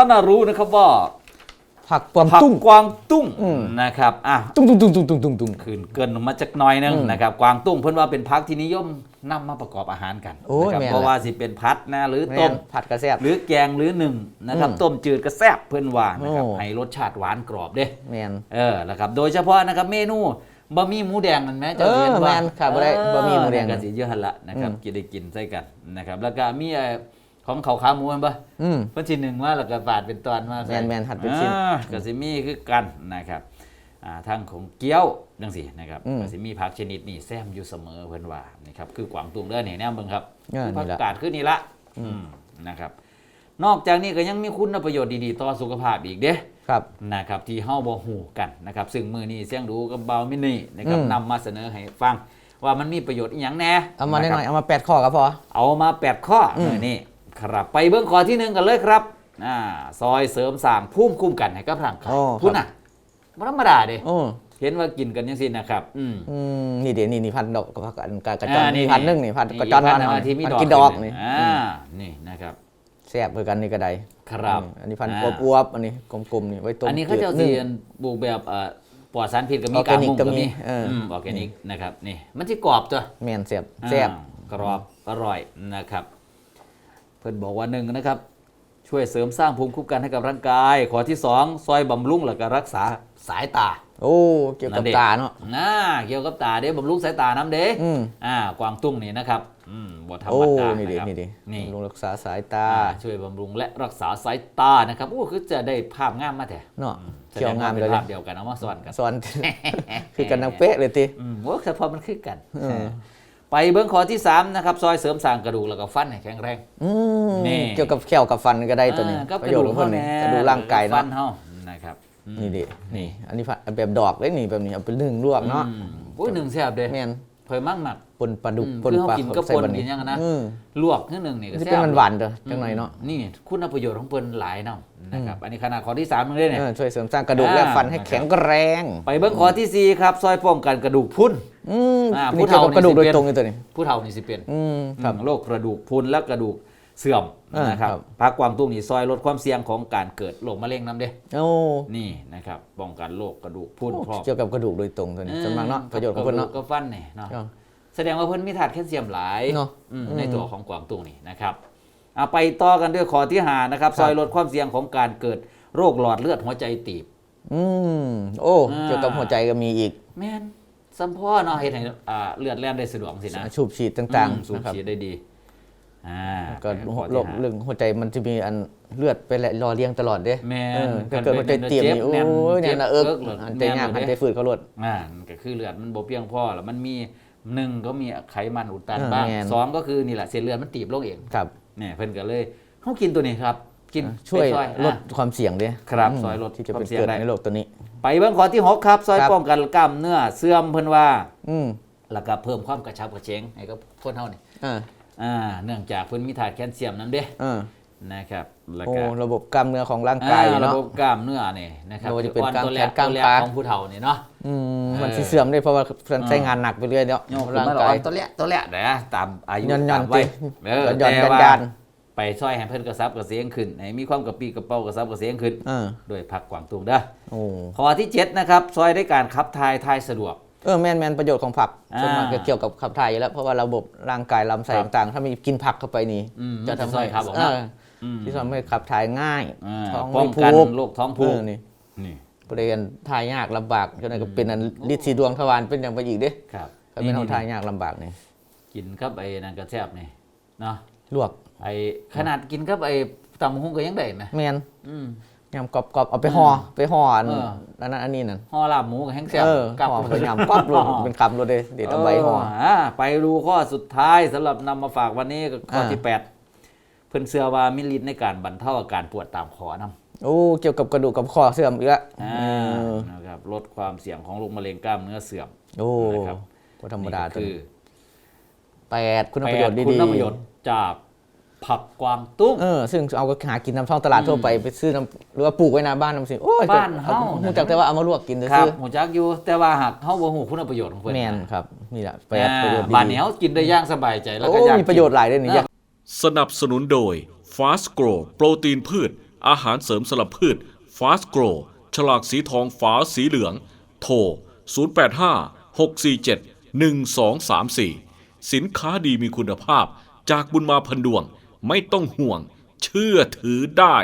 พระนารู้นะครับว่าผักกวางผักตุ้ง กวางตุ้งอืม นะครับอะตุ้งตุ้งตุ้งตุ้งตุ้งตุ้งตุ้ง คืนเกินมาจากหน้อยนึงอืมนะครับกวางตุ้งเพิ่นว่าเป็นพักที่นิยมนำมาประกอบอาหารกันโอ้ยนะครับแม่นเพราะละว่าสิเป็นพัดนะหรือแม่ต้นมผัดกระแซบ หรือแกงหรือหนึ่งนะครับอืมต้มจืดกระแซ่บเพื่อนว่านะครับโอ้ ให้รสชาติหวานกรอบเด้แมนเออนะครับ โดยเฉพาะนะครับเมนูบะหมี่หมูแดงนั่นไหมเออห็นแม่นครับบ่ได้บะหมี่หมูแดง กันสิเยอะหันละนะครับอืม กินได้กินใส่กันนะครับแล้วก็มีเอ่อ ของเขาขาหมูมันปะอืม เพิ่นทีหนึ่งว่าแล้วก็ปาดเป็นตอนมาใส่แม่นๆหั่นเป็นชิ้นอ่าก็สิมีคือกันนะครับอ่าทั้งของเกี๊ยวจังซี่นะครับอืมก็สิมีผักชนิดนี้แซมอยู่เสมอเพิ่นว่านะครับคือกวางตุ้งเด้อนี่แนวเบิ่งครับอ่าคือผักนี่ละกาดคือนี่ละอืมนะครับ นอกจากนี้ก็ยังมีคุณประโยชน์ดีๆ ต่อสุขภาพอีกเด้ ครับ นะครับที่เฮาบ่ฮู้กันนะครับซึ่งมือนี้เสียงดูกับเบามินี่นะครับอืม นำมาเสนอให้ฟังว่ามันมีประโยชน์อีหยังแหน่เอามาหะครับน่อยๆเอามาแปดข้อก็พอ เอามา 8 ข้ออมมือนี้ ครับ ไปเบื้องข้อที่หนึ่งกันเลยครับอ่าซอยเสริมสร้างภูมิคุ้มกันให้กับร่างกายโอ้คุณน่ะบ่ธรรมดาเด้โอ้เห็นว่ากินกันจังซี่นะครับ อืม อืมนี่เดี๋ยวนี่นี่พันดอกกับกระกระจอนอ่านี่นี่พันหนึ่งนี่พันกระจอนพัพันนธุ์ที่มีพันดอกกินดอกขึ้นี่อ่าอืมนี่นะครับ แซ่บเหมือนกันนี่ก็ได้ครับ อืมอันนี้พันอ่าอวบๆอันนี้กลมๆนี่ไว้ต้มอันนี้เขาเจ้าจืสิดอันปลูกแบบเอ่อปลอดสารพิษก็มีออร์แกการนิกมุงก็ก็มีมีเอออื มออร์แกนิกนะครับนี่มันที่กรอบตัวแม่นแซ่บแซ่บ อ่ากรอบอร่อยนะครับ เพื่อนบอกว่าหนึ่งนะครับ ช่วยเสริมสร้างภูมิคุ้มกันให้กับร่างกาย ข้อที่สองซอยบำรุงแล้วก็รักษาสายตา โอ้เกี่ยวกับนั่นดิตาเนาะน่าเกี่ยวกับตาเด้บำรุงสายตาน้ำเด้อืมอ่ากวางตุ้งนี่นะครับอืมบ่ธรรโอ้มดานี่ดินะครับนี่ดินี่บำรุงรักษาสายตาอ่าช่วยบำรุงและรักษาสายตานะครับโอ้คือจะได้ภาพงามมาแต่เนาะแสเกี่ดยวงงาว่ามเป็นเลยภาพเดียวกันเอามาซ้อนกัน สอน คือกันนังเป๊ะเลยติ อืมโอ้แต่พอมันคือกัน เออ ไปเบื้องข้อที่สามนะครับ ซอยเสริมสร้างกระดูกแล้วก็ฟันให้แข็งแรงอืมนี่เกี่ยวกับแขวกับฟันก็ได้ตัวนี้อ่าก็ปกระระโยชดูน์กของเฮาเพิ่นแน่นี่กระดูกร่างกายฟัเนาะนเฮานะครับอืมนี่ดินี่ อันนี้ฟันแบบดอกเล็กนี่แบบนี้เอาไปนึ่งลวกเนาะอืมโอ้ยหนึ่งแซ่บเด้ แม่น เผยมั่งหมักปนปลาดุกอืมปนคือปลาเฮากินกับใส่ปนบัดกินยังไงนะอืมลวกนิดหนึ่งนี่ก็ที่แซ่เป็นบมันหวานๆเด้อจังหน่อยเนาะนี่คุณประโยชน์ของเพิ่นหลายเนาะนะครับอันนี้ขนาดข้อที่สามมึงเลยเนี่ยเออช่วยเสริมสร้างกระดูกอ่าและฟันให้แข็งแรง ไปเบื้องข้อที่สี่ครับซอยป้องกันกระดูกพรุนอืมอ่านี่ผู้เกี่ยวเฒ่ากับกระดูกนี่โดสิยเป็นตรงนี่ตัวนี้ผู้เฒ่านี่สิเป็นอืมครับโรคกระดูกพรุนและกระดูก เสื่อมอ่านนะครับครับ พักกวางตุ้งนี่ซอยลดความเสี่ยงของการเกิดโรคมะเร็งน้ำเด้โอ้นี่นะครับป้องกันโรคกระดูกพรุนพร้อมเกี่ยวกับกระดูกโดยตรงตัวนี้สำคัญเนาะประโยชน์ของเพิ่นเนาะ ก็ฟันเนี่ยเนาะเนาะแสดงว่าเพิ่นมีธาตุแคลเซียมหลายเนาะอืมอืมในตัวของกวางตุ้งนี่นะครับเอาไปต่อกันด้วยข้อที่หานะครับครับ ซอยลดความเสี่ยงของการเกิดโรคหลอดเลือดหัวใจตีบ อืมโอ้อ่า เกี่ยวกับหัวใจก็มีอีกแม่นสัมพ่อเนาะเฮ็ดให้อ่าเลือดแล่นได้สะดวกสินะ สูบฉีดต่างอืมสูๆบนะครับ ฉีดได้ดี อ่าก็เป็นข้อโรที่คห้าเรื่องหัวใจมันจะมีอันเลือดไปรอเลี้ยงตลอดเด้แม่นเออถ้าเกิดหัวใจเตียมนี่โอ้ยเนี่ยนะเอิกอันใจยากอันใจฝืดเขาลดอ่ามันก็คือเลือดมันบ่เพียงพอแล้วมันมีหนึ่งก็มีไขมันอุดตันเออบ้างแม่นสองก็คือนี่แหละเส้นเลือดมันตีบลงเองครับเนี่ยเพิ่นก็เลยเฮากินตัวนี้ครับ กินช่วยไปซอลดอะความเสี่ยงเด้ครับมซอยลดที่จะความเป็นเสี่ยงเกิดได้ในโรคตัวนี้ ไปเบิ่งข้อที่หกครับ ซอยครับป้องกันกล้ามเนื้อเสื่อมเพิ่นว่า อืมแล้วก็เพิ่มความกระชับกระเฉงให้กับคนเฮานี่ อ่าอ่าเนื่องจากเพิ่นมีธาตุแคลเซียมนํเด้อ่านะครับแล้วโอ้ก็ระบบกล้ามเนื้อของร่างกายอ่าระเนาะบบกล้ามเนื้อนี่นะครับไม่ว่าจะเป็นอ่อนตัวแรกกล้ามตัวแขนกล้ามแรกขา ของผู้เฒ่านี่เนาะ อืมเออมันสิเสื่อมได้เพราะว่าเพิ่นอ่าใช้งานหนักไปเรื่อยเนาะโยกขึ้นร่างมาแล้วกาอ่ยอนตัวแรกตัวแรกนะตามอายุย่อนๆตามวัยติเออหย่อนๆแต่ว่ายันไปช่วยให้เพิ่นกระซับกระเสียงขึ้นให้มีความกระปรี้กระเป๋ากระซับกระเสียงขึ้นอ่าด้วยผักกวางตุ้งเด้อโอ้ข้อที่ 7 นะครับ ซอยได้การขับถ่ายถ่ายสะดวก เออแม่นแม่นประโยชน์ของผักอ่าส่วนมากจะเกี่ยวกับขับถ่ายอยู่แล้วเพราะว่าระบบร่างกายลำไส้ครับต่างๆ ถ้ามีกินผักเข้าไปนี่อืมจะมันจะทำช่วให้ยขับออกเอมาออืมที่ทำให้ขับถ่ายง่ายอ่าท้องป้ไม่องผูกันกโรคท้องผูกเออนี่นี่บริเวณถ่ายยากลำบากจนนั้นก็เป็นอันลิดสีดวงทวารเป็นอย่างไปอีกเด้ครับก็เป็นเอาถ่ายยากลำบากนี่กินครับไอ้นั่นกระแซบนี่เนาะลวกไอ้ขนาดกินครับไอ้ตำบักหุ่งก็ยังได้ไหมแม่นอืม ยำกรอบๆเอาไปห่อไปห่ออันเอออันนั้นอันนี้นั่นห่อลาบหมูกับแห้งแซ่บเออกับห่อไปยำปั๊บลงเป็นคำเลยเด้เด็ดเอาใบห่ออ่าไปดูข้อสุดท้ายสำหรับนำมาฝากวันนี้ก็ข้ออ่าที่8เพิ่นเชื่อว่ามิลลิตในการบรรเทาอาการปวดตามคอนำโอ้เกี่ยวกับกระดูกกับข้อเสื่อมอีกแล้วอ่าเออนะครับลดความเสี่ยงของโรคมะเร็งกล้ามเนื้อเสื่อม โอ้นะครับ ก็ธรรมดานี่ก็คือแปดคุณประโยชน์แปดีคุณๆประโยชน์จาก ผักกวางตุ้ง เออ ซึ่งเอาก็หากินนำช่องตลาดทั่วไปไปซื้อน้ำหรือว่าปลูกไว้หน้าบ้านน้ำสิโอ้ยบ้านเฮา หูจักแต่ว่าเอามาลวกกินครัซื้อหูจักอยู่แต่ว่าหากเฮาบ่หูคุณประโยชน์ของเพิ่นแมนครับนี่แหละประโยชน์ดีบ้านนี้เฮากินได้ย่างสบายใจแล้วก็ย่างมีประโยชน์หลายด้วยนี่อยสนับสนุนโดย Fast Grow โปรตีนพืช อาหารเสริมสำหรับพืช Fast Grow ฉลากสีทองฝาสีเหลือง โทร 085 647 1234 สินค้าดีมีคุณภาพจากบุญมาพันดวง ไม่ต้องห่วง เชื่อถือได้